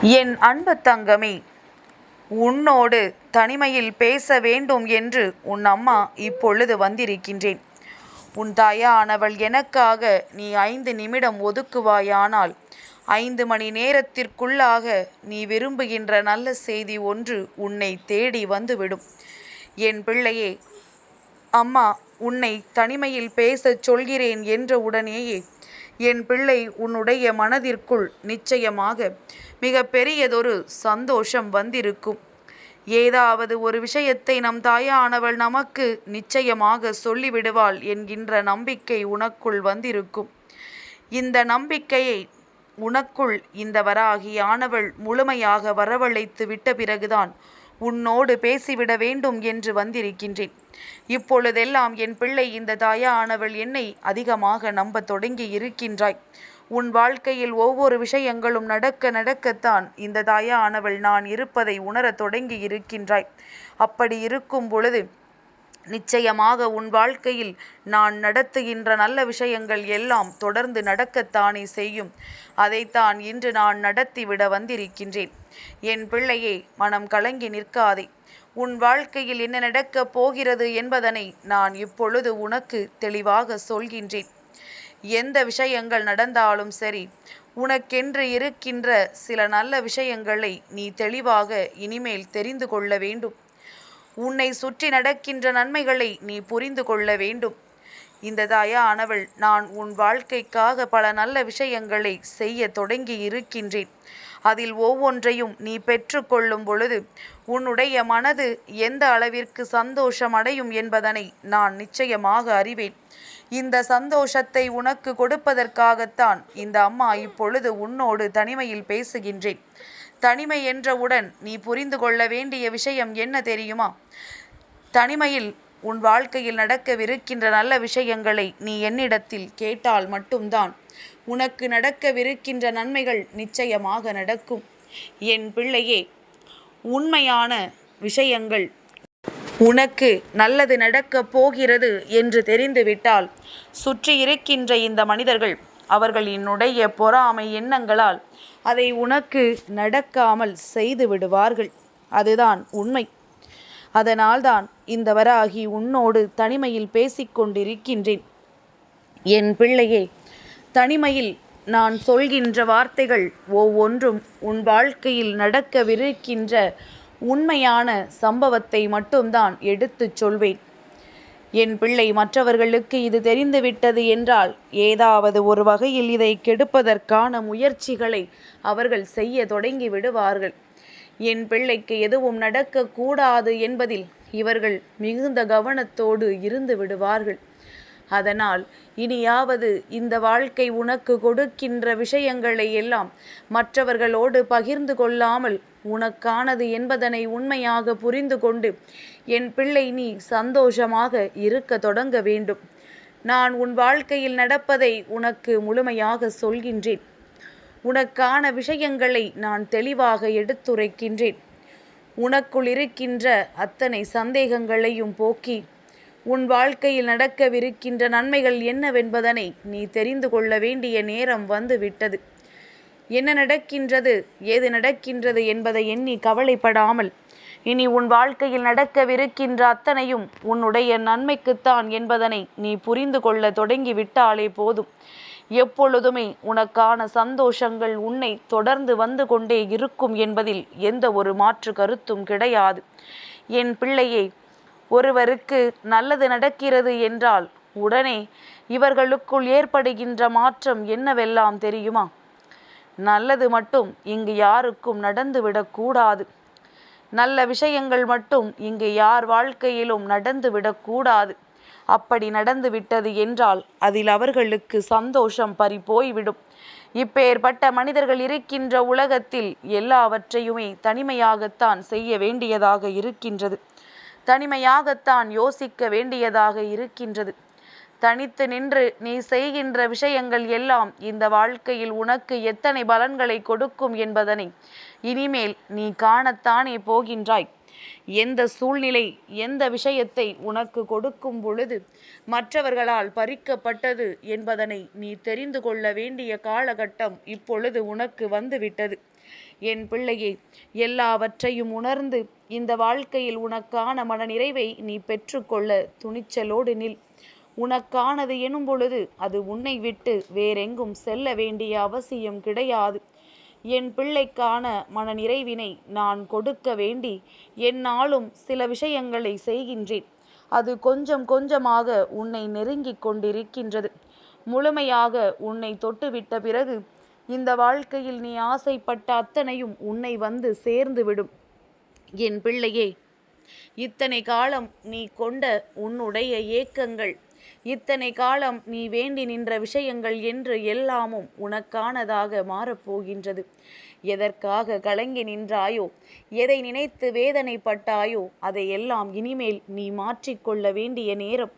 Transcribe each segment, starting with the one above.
என் அன்பு தங்கமே உன்னோடு தனிமையில் பேச வேண்டும் என்று உன் அம்மா இப்பொழுது வந்திருக்கின்றேன். உன் தாயானவள் எனக்காக நீ ஐந்து நிமிடம் ஒதுக்குவாயானால் ஐந்து மணி நேரத்திற்குள்ளாக நீ விரும்புகின்ற நல்ல செய்தி ஒன்று உன்னை தேடி வந்துவிடும். என் பிள்ளையே அம்மா உன்னை தனிமையில் பேசச் சொல்கிறேன் என்ற உடனேயே என் பிள்ளை உன்னுடைய மனதிற்குள் நிச்சயமாக மிக பெரியதொரு சந்தோஷம் வந்திருக்கும். ஏதாவது ஒரு விஷயத்தை நம் தாயானவள் நமக்கு நிச்சயமாக சொல்லிவிடுவாள் என்கின்ற நம்பிக்கை உனக்குள் வந்திருக்கும். இந்த நம்பிக்கையை உனக்குள் இந்த வராகியானவள் முழுமையாக வரவழைத்து விட்ட பிறகுதான் உன்னோடு பேசிவிட வேண்டும் என்று வந்திருக்கின்றேன். இப்பொழுதெல்லாம் என் பிள்ளை இந்த தாயானவள் என்னை அதிகமாக நம்பத் தொடங்கி இருக்கின்றாய். உன் வாழ்க்கையில் ஒவ்வொரு விஷயங்களும் நடக்க நடக்கத்தான் இந்த தாயானவள் நான் இருப்பதை உணரத் தொடங்கி இருக்கின்றாய். அப்படி இருக்கும் பொழுது நிச்சயமாக உன் வாழ்க்கையில் நான் நடத்துகின்ற நல்ல விஷயங்கள் எல்லாம் தொடர்ந்து நடக்கத்தானே செய்யும். அதைத்தான் இன்று நான் நடத்திவிட வந்திருக்கின்றேன். என் பிள்ளையே மனம் கலங்கி நிற்காதே. உன் வாழ்க்கையில் என்ன நடக்கப் போகிறது என்பதனை நான் இப்பொழுது உனக்கு தெளிவாக சொல்கின்றேன். எந்த விஷயங்கள் நடந்தாலும் சரி உனக்கென்று இருக்கின்ற சில நல்ல விஷயங்களை நீ தெளிவாக இனிமேல் தெரிந்து கொள்ள வேண்டும். உன்னை சுற்றி நடக்கின்ற நன்மைகளை நீ புரிந்து கொள்ள வேண்டும். இந்த தாயானவள் நான் உன் வாழ்க்கைக்காக பல நல்ல விஷயங்களை செய்ய தொடங்கி இருக்கின்றேன். அதில் ஒவ்வொன்றையும் நீ பெற்றுக்கொள்ளும் பொழுது உன்னுடைய மனது எந்த அளவிற்கு சந்தோஷம் அடையும் என்பதனை நான் நிச்சயமாக அறிவேன். இந்த சந்தோஷத்தை உனக்கு கொடுப்பதற்காகத்தான் இந்த அம்மா இப்பொழுது உன்னோடு தனிமையில் பேசுகின்றேன். தனிமை என்றவுடன் நீ புரிந்து கொள்ள வேண்டிய விஷயம் என்ன தெரியுமா? தனிமையில் உன் வாழ்க்கையில் நடக்கவிருக்கின்ற நல்ல விஷயங்களை நீ என்னிடத்தில் கேட்டால் மட்டும்தான் உனக்கு நடக்கவிருக்கின்ற நன்மைகள் நிச்சயமாக நடக்கும். என் பிள்ளையே உண்மையான விஷயங்கள் உனக்கு நல்லது நடக்கப் போகிறது என்று தெரிந்துவிட்டால் சுற்றி இருக்கின்ற இந்த மனிதர்கள் அவர்களினுடைய பொறாமை எண்ணங்களால் அதை உனக்கு நடக்காமல் செய்து விடுவார்கள். அதுதான் உண்மை. அதனால்தான் இந்த வராகி உன்னோடு தனிமையில் பேசிக்கொண்டிருக்கின்றேன் என் பிள்ளையே தனிமையில் நான் சொல்கின்ற வார்த்தைகள் ஒவ்வொன்றும் உன் வாழ்க்கையில் நடக்கவிருக்கின்ற உண்மையான சம்பவத்தை மட்டும்தான் எடுத்துச் சொல்வேன். என் பிள்ளை மற்றவர்களுக்கு இது தெரிந்துவிட்டது என்றால் ஏதாவது ஒரு வகையில் இதை கெடுப்பதற்கான முயற்சிகளை அவர்கள் செய்ய தொடங்கி விடுவார்கள் என் பிள்ளைக்கு எதுவும் நடக்கக்கூடாது என்பதில் இவர்கள் மிகுந்த கவனத்தோடு இருந்து விடுவார்கள். அதனால் இனியாவது இந்த வாழ்க்கை உனக்கு கொடுக்கின்ற விஷயங்களை எல்லாம் மற்றவர்களோடு பகிர்ந்து கொள்ளாமல் உனக்கானது என்பதனை உண்மையாக புரிந்து கொண்டு என் பிள்ளை நீ சந்தோஷமாக இருக்க தொடங்க வேண்டும். நான் உன் வாழ்க்கையில் நடப்பதை உனக்கு முழுமையாக சொல்கின்றேன். உனக்கான விஷயங்களை நான் தெளிவாக எடுத்துரைக்கின்றேன். உனக்குள் இருக்கின்ற அத்தனை சந்தேகங்களையும் போக்கி உன் வாழ்க்கையில் நடக்கவிருக்கின்ற நன்மைகள் என்னவென்பதனை நீ தெரிந்து கொள்ள வேண்டிய நேரம் வந்து விட்டது என்ன நடக்கின்றது ஏது நடக்கின்றது என்பதை எண்ணி கவலைப்படாமல் இனி உன் வாழ்க்கையில் நடக்கவிருக்கின்ற அத்தனையும் உன்னுடைய நன்மைக்குத்தான் என்பதனை நீ புரிந்து கொள்ள தொடங்கி விட்டாலே போதும். எப்பொழுதுமே உனக்கான சந்தோஷங்கள் உன்னை தொடர்ந்து வந்து கொண்டே இருக்கும் என்பதில் எந்த ஒரு மாற்று கருத்தும் கிடையாது. என் பிள்ளையை ஒருவருக்கு நல்லது நடக்கிறது என்றால் உடனே இவர்களுக்குள் ஏற்படுகின்ற மாற்றம் என்னவெல்லாம் தெரியுமா? நல்லது மட்டும் இங்கு யாருக்கும் நடந்துவிடக்கூடாது நல்ல விஷயங்கள் மட்டும் இங்கு யார் வாழ்க்கையிலும் நடந்துவிடக்கூடாது அப்படி நடந்து விட்டது என்றால் அதில் அவர்களுக்கு சந்தோஷம் பறி போய்விடும் இப்பேற்பட்ட மனிதர்கள் இருக்கின்ற உலகத்தில் எல்லாவற்றையுமே தனிமையாகத்தான் செய்ய வேண்டியதாக இருக்கின்றது. தனிமையாகத்தான் யோசிக்க வேண்டியதாக இருக்கின்றது. தனித்து நின்று நீ செய்கின்ற விஷயங்கள் எல்லாம் இந்த வாழ்க்கையில் உனக்கு எத்தனை பலன்களை கொடுக்கும் என்பதனை இனிமேல் நீ காணத்தானே போகின்றாய். எந்த சூழ்நிலை எந்த விஷயத்தை உனக்கு கொடுக்கும் பொழுது மற்றவர்களால் பறிக்கப்பட்டது என்பதனை நீ தெரிந்து கொள்ள வேண்டிய காலகட்டம் இப்பொழுது உனக்கு வந்துவிட்டது. என் பிள்ளையே எல்லாவற்றையும் உணர்ந்து இந்த வாழ்க்கையில் உனக்கான மனநிறைவை நீ பெற்றுக்கொள்ள துணிச்சலோடு நில். உனக்கானது எனும் பொழுது அது உன்னை விட்டு வேறெங்கும் செல்ல வேண்டிய அவசியம் கிடையாது. என் பிள்ளைக்கான மனநிறைவினை நான் கொடுக்க வேண்டி என்னாலும் சில விஷயங்களை செய்கின்றேன். அது கொஞ்சம் கொஞ்சமாக உன்னை நெருங்கிக் கொண்டிருக்கின்றது. முழுமையாக உன்னை தொட்டுவிட்ட பிறகு இந்த வாழ்க்கையில் நீ ஆசைப்பட்ட அத்தனையும் உன்னை வந்து சேர்ந்துவிடும் என் பிள்ளையே இத்தனை காலம் நீ கொண்ட உன்னுடைய ஏக்கங்கள் இத்தனை காலம் நீ வேண்டி நின்ற விஷயங்கள் என்று எல்லாமும் உனக்கானதாக மாறப்போகின்றது. எதற்காக கலங்கி நின்றாயோ எதை நினைத்து வேதனைப்பட்டாயோ அதையெல்லாம் இனிமேல் நீ மாற்றிக்கொள்ள வேண்டிய நேரம்.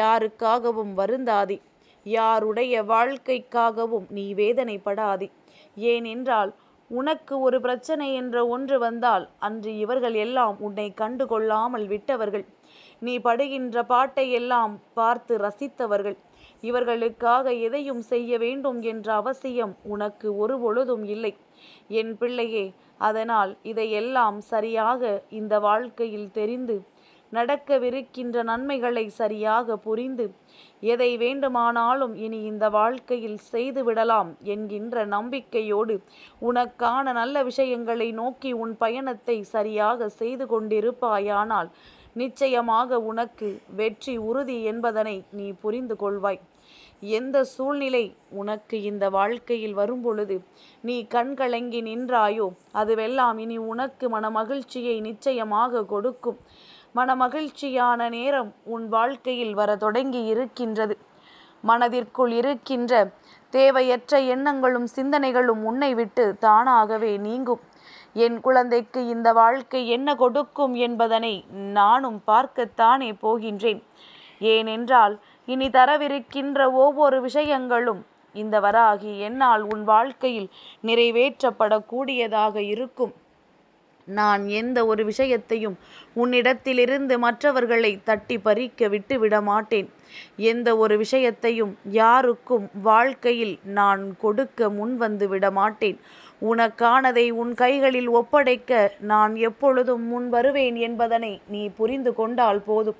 யாருக்காகவும் வருந்தாதே. யாருடைய வாழ்க்கைக்காகவும் நீ வேதனைப்படாதே. ஏனென்றால் உனக்கு ஒரு பிரச்சனை என்ற ஒன்று வந்தால் அன்று இவர்கள் எல்லாம் உன்னை கண்டு கொள்ளாமல் விட்டவர்கள். நீ படுகின்ற பாட்டை எல்லாம் பார்த்து ரசித்தவர்கள். இவர்களுக்காக எதையும் செய்ய வேண்டும் என்ற அவசியம் உனக்கு ஒரு பொழுதும் இல்லை. என் பிள்ளையே அதனால் இதையெல்லாம் சரியாக இந்த வாழ்க்கையில் தெரிந்து நடக்கவிருக்கின்ற நன்மைகளை சரியாக புரிந்து எதை வேண்டுமானாலும் இனி இந்த வாழ்க்கையில் செய்து விடலாம் என்கின்ற நம்பிக்கையோடு உனக்கான நல்ல விஷயங்களை நோக்கி உன் பயணத்தை சரியாக செய்து கொண்டிருப்பாயானால் நிச்சயமாக உனக்கு வெற்றி உறுதி என்பதனை நீ புரிந்து கொள்வாய். எந்த சூழ்நிலை உனக்கு இந்த வாழ்க்கையில் வரும்பொழுது நீ கண்கலங்கி நின்றாயோ அதுவெல்லாம் இனி உனக்கு மனமகிழ்ச்சியை நிச்சயமாக கொடுக்கும். மனமகிழ்ச்சியான நேரம் உன் வாழ்க்கையில் வர தொடங்கி இருக்கின்றது. மனதிற்குள் இருக்கின்ற தேவையற்ற எண்ணங்களும் சிந்தனைகளும் உன்னை விட்டு தானாகவே நீங்கும். என் குழந்தைக்கு இந்த வாழ்க்கை என்ன கொடுக்கும் என்பதனை நானும் பார்க்கத்தானே போகின்றேன். ஏனென்றால் இனி தரவிருக்கின்ற ஒவ்வொரு விஷயங்களும் இந்த வராகி என்னால் உன் வாழ்க்கையில் நிறைவேற்றப்படக்கூடியதாக இருக்கும். நான் எந்த ஒரு விஷயத்தையும் உன்னிடத்திலிருந்து மற்றவர்களை தட்டி பறிக்க விட்டு விட மாட்டேன் எந்த ஒரு விஷயத்தையும் யாருக்கும் வாழ்க்கையில் நான் கொடுக்க முன்வந்து விட மாட்டேன் உனக்கானதை உன் கைகளில் ஒப்படைக்க நான் எப்பொழுதும் முன் வருவேன் என்பதனை நீ புரிந்து கொண்டால் போதும்.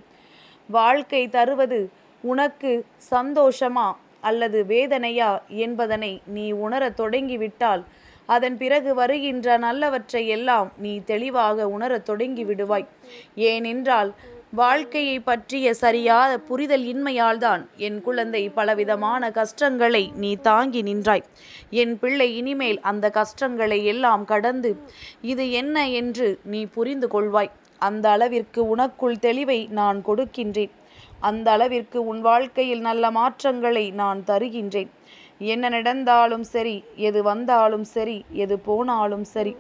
வாழ்க்கை தருவது உனக்கு சந்தோஷமா அல்லது வேதனையா என்பதனை நீ உணரத் தொடங்கிவிட்டால் அதன் பிறகு வருகின்ற நல்லவற்றை எல்லாம் நீ தெளிவாக உணரத் தொடங்கி விடுவாய். ஏனென்றால் வாழ்க்கையை பற்றிய சரியாத புரிதல் இன்மையால்தான் என் குழந்தை பலவிதமான கஷ்டங்களை நீ தாங்கி நின்றாய். என் பிள்ளை இனிமேல் அந்த கஷ்டங்களை எல்லாம் கடந்து இது என்ன என்று நீ புரிந்து கொள்வாய். அந்த அளவிற்கு உனக்குள் தெளிவை நான் கொடுக்கின்றேன். அந்த அளவிற்கு உன் வாழ்க்கையில் நல்ல மாற்றங்களை நான் தருகின்றேன். என்ன நடந்தாலும் சரி எது வந்தாலும் சரி எது போனாலும் சரி.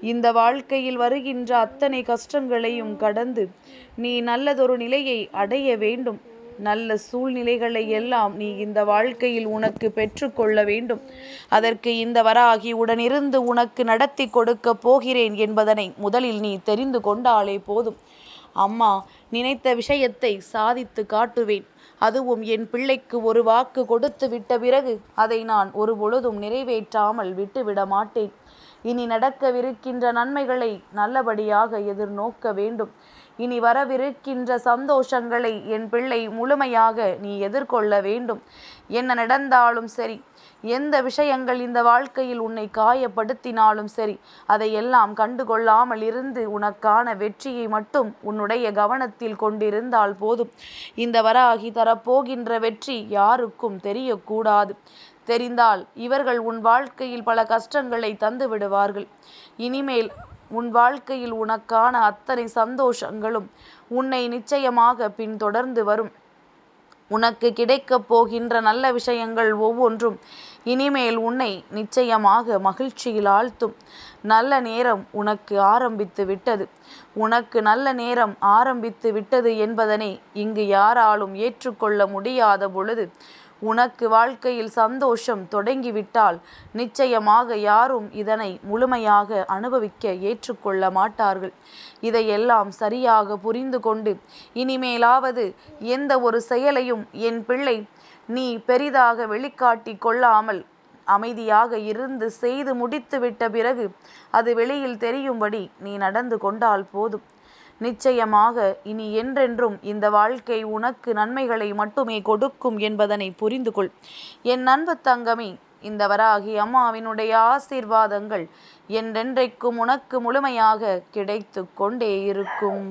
இந்த வாழ்க்கையில் வருகின்ற அத்தனை கஷ்டங்களையும் கடந்து நீ நல்லதொரு நிலையை அடைய வேண்டும். நல்ல சூழ்நிலைகளை எல்லாம் நீ இந்த வாழ்க்கையில் உனக்கு பெற்றுக்கொள்ள வேண்டும். அதற்கு இந்த வராகி உடனிருந்து உனக்கு நடத்தி கொடுக்க போகிறேன் என்பதனை முதலில் நீ தெரிந்து கொண்டாலே போதும். அம்மா நினைத்த விஷயத்தை சாதித்து காட்டுவேன். அதுவும் என் பிள்ளைக்கு ஒரு வாக்கு கொடுத்து விட்ட பிறகு அதை நான் ஒரு பொழுதும் நிறைவேற்றாமல் விட்டுவிட மாட்டேன். இனி நடக்கவிருக்கின்ற நன்மைகளை நல்லபடியாக எதிர்நோக்க வேண்டும். இனி வரவிருக்கின்ற சந்தோஷங்களை என் பிள்ளை முழுமையாக நீ எதிர்கொள்ள வேண்டும். என்ன நடந்தாலும் சரி எந்த விஷயங்கள் இந்த வாழ்க்கையில் உன்னை காயப்படுத்தினாலும் சரி அதையெல்லாம் கண்டுகொள்ளாமல் இருந்து உனக்கான வெற்றியை மட்டும் உன்னுடைய கவனத்தில் கொண்டிருந்தால் போதும். இந்த வராகி தரப்போகின்ற வெற்றி யாருக்கும் தெரியக்கூடாது. தெரிந்தால் இவர்கள் உன் வாழ்க்கையில் பல கஷ்டங்களை தந்து விடுவார்கள். இனிமேல் உன் வாழ்க்கையில் உனக்கான அத்தனை சந்தோஷங்களும் உன்னை நிச்சயமாக பின்தொடர்ந்து வரும். உனக்கு கிடைக்கப் போகின்ற நல்ல விஷயங்கள் ஒவ்வொன்றும் இனிமேல் உன்னை நிச்சயமாக மகிழ்ச்சியில் ஆழ்த்தும். நல்ல நேரம் உனக்கு ஆரம்பித்து விட்டது. உனக்கு நல்ல நேரம் ஆரம்பித்து விட்டது என்பதனை இங்கு யாராலும் ஏற்றுக்கொள்ள முடியாத பொழுது உனக்கு வாழ்க்கையில் சந்தோஷம் தொடங்கிவிட்டால் நிச்சயமாக யாரும் இதனை முழுமையாக அனுபவிக்க ஏற்றுக்கொள்ள மாட்டார்கள். இதையெல்லாம் சரியாக புரிந்து கொண்டு இனிமேலாவது எந்த ஒரு செயலையும் என் பிள்ளை நீ பெரிதாக வெளிக்காட்டி கொள்ளாமல் அமைதியாக இருந்து செய்து முடித்துவிட்ட பிறகு அது வெளியில் தெரியும்படி நீ நடந்து கொண்டால் போதும். நிச்சயமாக இனி என்றென்றும் இந்த வாழ்க்கை உனக்கு நன்மைகளை மட்டுமே கொடுக்கும் என்பதனை புரிந்து கொள். என் அன்பு தங்கமே இந்த வராகி அம்மாவினுடைய ஆசீர்வாதங்கள் என்றென்றைக்கும் உனக்கு முழுமையாக கிடைத்து கொண்டே இருக்கும்.